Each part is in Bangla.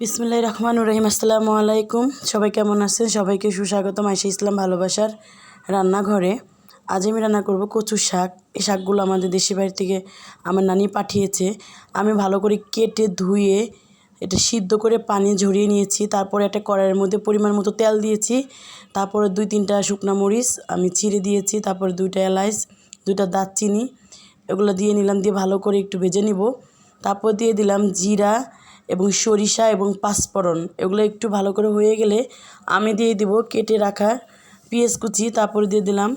বিসমুল্লাহ রহমান রহিম। আসসালামু আলাইকুম। সবাই কেমন আছেন? সবাইকে সুস্বাগতম আইসা ইসলাম ভালোবাসার রান্নাঘরে। আজ আমি রান্না করব কচু শাক। এই শাকগুলো আমাদের দেশি বাড়ি থেকে আমার নানি পাঠিয়েছে। আমি ভালো করে কেটে ধুয়ে এটা সিদ্ধ করে পানি ঝরিয়ে নিয়েছি। তারপরে একটা কড়াইয়ের মধ্যে পরিমাণ মতো তেল দিয়েছি। তারপরে দুই তিনটা শুকনো মরিচ আমি ছিঁড়ে দিয়েছি। তারপরে দুইটা এলাচ, দুইটা দারচিনি, এগুলো দিয়ে নিলাম দিয়ে ভালো করে একটু ভেজে নিব। তারপর দিয়ে দিলাম জিরা এবং সরিষা এবং পাঁচফোড়ন, এগুলো একটু ভালো করে হয়ে গেলে আমি দিয়ে দিব কেটে রাখা পেঁয়াজ কুচি, তারপরে দিয়ে দিলাম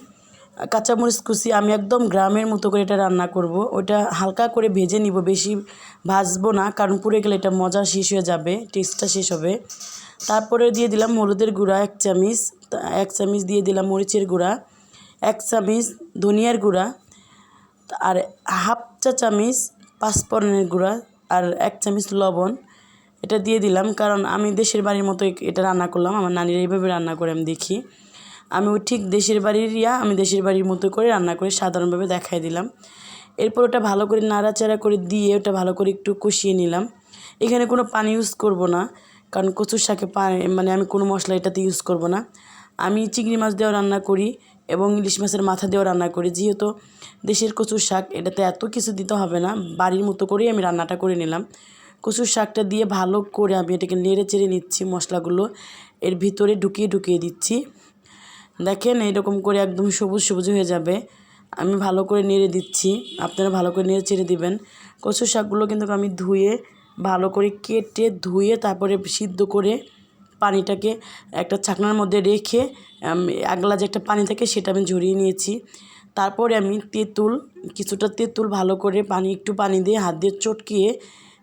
কাঁচামরিচ কুচি। আমি একদম গ্রামের মতো করে এটা রান্না করব। ওটা হালকা করে ভেজে নিব, বেশি ভাজবো না, কারণ পুড়ে গেলে এটা মজা শেষ হয়ে যাবে টেস্টটা শেষ হবে। তারপরে দিয়ে দিলাম হলুদের গুঁড়া, এক চামিচ এক চামিচ দিয়ে দিলাম মরিচের গুঁড়া, এক চামিচ ধনিয়ার গুঁড়া, আর হাফ চা চামিচ পাঁচফোড়নের গুঁড়া আর এক চামচ লবণ এটা দিয়ে দিলাম, কারণ আমি দেশের বাড়ির মতো এটা রান্না করলাম, আমার নানির এইভাবে রান্না করে আমি দেখি। আমি ওই ঠিক দেশের বাড়ির ইয়া আমি দেশের বাড়ির মতো করে রান্না করে সাধারণভাবে দেখাই দিলাম। এরপর ওটা ভালো করে নাড়াচাড়া করে দিয়ে ওটা ভালো করে একটু কষিয়ে নিলাম। এখানে কোনো পানি ইউজ করব না, কারণ কচুর শাকে পানি মানে আমি কোনো মশলা এটাতে ইউজ করব না। আমি চিংড়ি মাছ দিয়েও রান্না করি এবং ইলিশ মাছের মাথা দিয়েও রান্না করি। যেহেতু দেশের কচুর শাক, এটাতে এত কিছু দিতে হবে না, বাড়ির মতো করেই আমি রান্নাটা করে নিলাম। কচুর শাকটা দিয়ে ভালো করে আমি এটাকে নেড়ে চেড়ে নিচ্ছি মশলাগুলো, এর ভিতরে ঢুকিয়ে ঢুকিয়ে দিচ্ছি। দেখেন এইরকম করে একদম সবুজ সবুজ হয়ে যাবে। আমি ভালো করে নেড়ে দিচ্ছি, আপনারা ভালো করে নেড়ে চেড়ে দিবেন। কচুর শাকগুলো কিন্তু আমি ধুয়ে, ভালো করে কেটে ধুয়ে তারপরে সিদ্ধ করে পানিটাকে একটা ছাকনার মধ্যে রেখে এক গ্লাস একটা পানি থাকে সেটা আমি ঝরিয়ে নিয়েছি। তারপরে আমি তেঁতুল, কিছুটা তেঁতুল ভালো করে পানি, একটু পানি দিয়ে হাত দিয়ে চটকিয়ে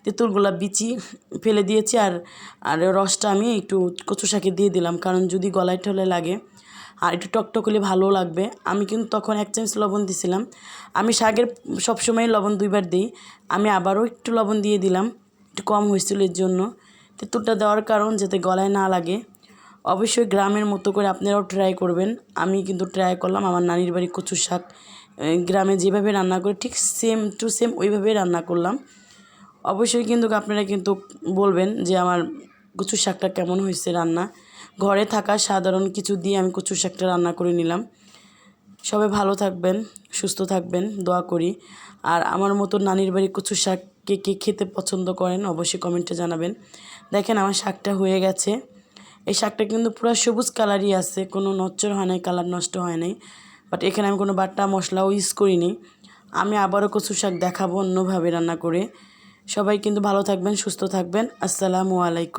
তেঁতুলগুলা বিচি ফেলে দিয়েছি আর আর রসটা আমি একটু কচু শাকে দিয়ে দিলাম, কারণ যদি গলায় ঠলে লাগে আর একটু টকটক হলে ভালো লাগবে। আমি কিন্তু তখন এক চামচ লবণ দিছিলাম। আমি শাকের সবসময় লবণ দুইবার দিই। আমি আবারও একটু লবণ দিয়ে দিলাম, একটু কম হয়েছিল এর জন্য। তেঁতুলটা দেওয়ার কারণ যাতে গলায় না লাগে, অবশ্যই গ্রামের মতো করে আপনারাও ট্রাই করবেন। আমি কিন্তু ট্রাই করলাম, আমার নানির বাড়ি কচু শাক। গ্রামে যেভাবে রান্না করে, ঠিক সেম টু সেম ওইভাবেই রান্না করলাম। অবশ্যই কিন্তু আপনারা কিন্তু বলবেন যে আমার কচু শাকটা কেমন হয়েছে রান্না। ঘরে থাকা সাধারণ কিছু দিয়ে আমি কচু শাকটা রান্না করে নিলাম। সবাই ভালো থাকবেন, সুস্থ থাকবেন, দোয়া করি। আর আমার মতো নানির বাড়ি কচু শাক কে কে খেতে পছন্দ করেন, অবশ্যই কমেন্টে জানাবেন। দেখেন আমার শাকটা হয়ে গেছে। এই শাকটা কিন্তু পুরো সবুজ কালারই আছে, কোনো নচ্চর হয় নাই, কালার নষ্ট হয় নাই। বাট এখানে আমি কোনো বাটা মশলাও ইউজ করিনি। আমি আবারও কচু শাক দেখাবো অন্যভাবে রান্না করে। সবাই কিন্তু ভালো থাকবেন, সুস্থ থাকবেন। আসসালামু আলাইকুম।